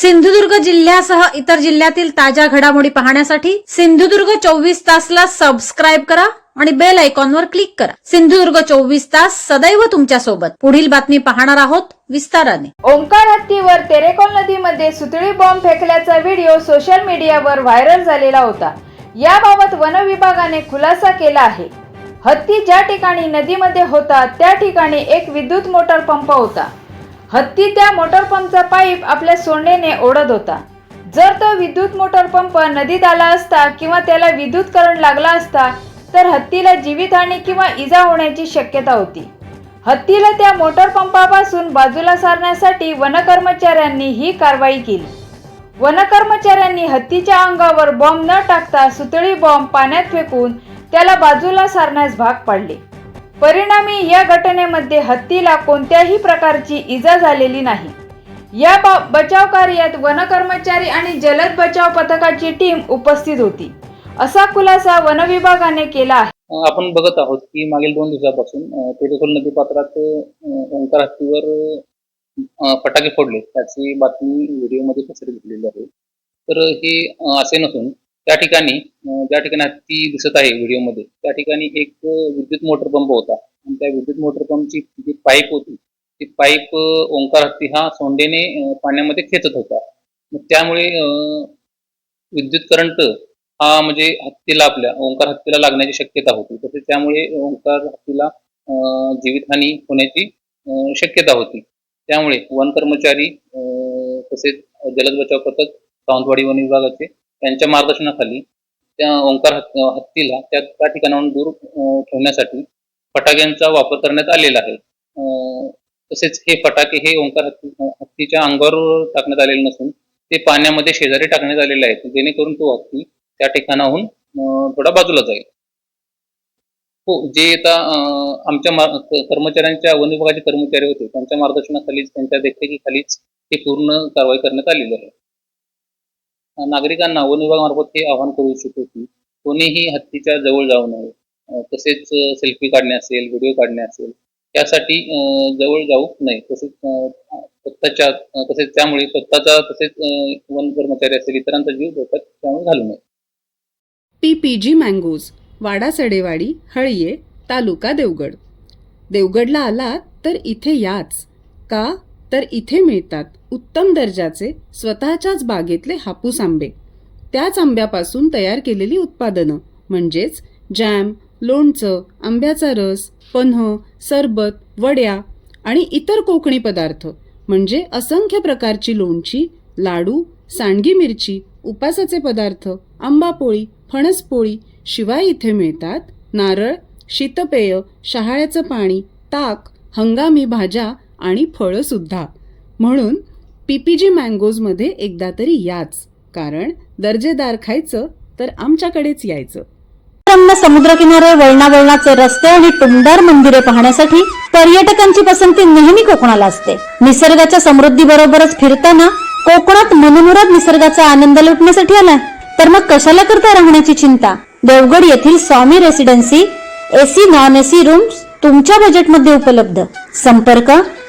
सिंधुदुर्ग जिल्ह्यासह इतर जिल्ह्यातील ताज्या घडामोडी पाहण्यासाठी सिंधुदुर्ग चोवीस तासला सबस्क्राईब करा आणि बेल आयकॉनवर क्लिक करा. सिंधुदुर्ग चोवीस तास सदैव तुमच्यासोबत. पुढील बातमी पाहणार आहोत विस्ताराने. ओंकार हत्तीवर तेरेकोल नदीमध्ये सुतळी बॉम्ब फेकल्याचा व्हिडिओ सोशल मीडियावर व्हायरल झालेला होता. याबाबत वन विभागाने खुलासा केला आहे. हत्ती ज्या ठिकाणी नदीमध्ये होता त्या ठिकाणी एक विद्युत मोटर पंप होता. हत्ती त्या मोटर पंपचा पाईप आपल्या सोंडेने ओढत होता. जर तो विद्युत मोटर पंप नदीत आला असता किंवा त्याला विद्युत करंट लागला असता तर हत्तीला जीवितहानी किंवा इजा होण्याची शक्यता होती. हत्तीला त्या मोटर पंपापासून बाजूला सारण्यासाठी वनकर्मचाऱ्यांनी ही कारवाई केली. वनकर्मचाऱ्यांनी हत्तीच्या अंगावर बॉम्ब न टाकता सुतळी बॉम्ब पाण्यात फेकून त्याला बाजूला सारण्यास भाग पाडले. परिणामी या घटनेमध्ये हत्तीला कोणत्याही प्रकारची इजा झालेली नाही. या बचाव कार्यात वनकर्मचारी आणि जलद बचाव पथकाची टीम उपस्थित होती. असा खुलासा वनविभागाने केला आहे. आपण बघत आहोत की मागील दोन दिवसापासून तेरेखोल नदी पात्रात ओंकार हत्तीवर फटाके फोडले. त्याची बातमी व्हिडिओमध्ये पसरत घेतलेली आहे. तर हे असे नसून त्या ठिकाणी ज्या ठिकाणी हत्ती दिसत आहे व्हिडिओमध्ये त्या ठिकाणी एक विद्युत मोटर पंप होता. आणि त्या विद्युत मोटर पंपची जी पाईप होती ती पाईप ओंकार हत्ती हा सोंडेने पाण्यामध्ये खेचत होता. त्यामुळे विद्युत करंट हा म्हणजे हत्तीला आपल्या ओंकार हत्तीला लागण्याची शक्यता होती. तसेच त्यामुळे ओंकार हत्तीला जीवितहानी होण्याची शक्यता होती. त्यामुळे वन कर्मचारी तसेच जलद बचाव पथक सावंतवाडी वन विभागाचे यांच्या मार्गदर्शनाखाली त्या ओंकार हत्तीला त्या त्या ठिकाणाहून दूर ठेवण्यासाठी फटाक्यांचा वापर करण्यात आलेला आहे. अं, तसेच हे फटाके हे ओंकार हत्ती हत्तीच्या अंगावर टाकण्यात आलेले नसून ते पाण्यामध्ये शेजारी टाकण्यात आलेले आहेत. जेणेकरून तो हत्ती त्या ठिकाणाहून थोडा बाजूला जाईल. हो जे आता आमच्या कर्मचाऱ्यांच्या वन विभागाचे कर्मचारी होते त्यांच्या मार्गदर्शनाखालीच त्यांच्या देखरेखीखालीच हे पूर्ण कारवाई करण्यात आलेली आहे. नागरिकांना वन विभागामार्फत हे आवाहन करू इच्छितो की कोणीही हत्तीच्या जवळ जाऊ नये. तसेच सेल्फी काढणे असेल व्हिडिओ काढणे असेल त्यासाठी जवळ जाऊ नये. तसेच स्वतःच्या तसेच त्यामुळे स्वतःचा तसेच वन कर्मचारी असेल इतरांचा जीव धोक्यात त्यामुळे घालू नये. PPG mangoes Wada Sadewadi Halye taluka Devgad. देवगडला आलात तर इथे याच. का? तर इथे मिळतात उत्तम दर्जाचे स्वतःच्याच बागेतले हापूस आंबे. त्याच आंब्यापासून तयार केलेली उत्पादनं म्हणजेच जॅम लोणचं आंब्याचा रस पन्ह सरबत वड्या आणि इतर कोकणी पदार्थ म्हणजे असंख्य प्रकारची लोणची लाडू सांडगी मिरची उपासाचे पदार्थ आंबापोळी फणसपोळी शिवाय इथे मिळतात नारळ शीतपेय शहाळ्याचं पाणी ताक हंगामी भाज्या आणि फळं सुद्धा म्हणून पीपीजी मँगोजमध्ये एकदा तरी याच कारण दर्जेदार खायचं तर आमच्याकडेच यायचं. रम्य समुद्रकिनारे वळणावळणाचे रस्ते आणि टुमदार मंदिरे पाहण्यासाठी पर्यटकांची पसंती नेहमी कोकणाला असते. निसर्गाच्या समृद्धी बरोबरच फिरताना कोकणात मनमुराद निसर्गाचा आनंद लुटण्यासाठी आलाय तर मग कशाला करता राहण्याची चिंता? देवगड येथील Swami residency AC non AC rooms तुमच्या बजेटमध्ये उपलब्ध. संपर्क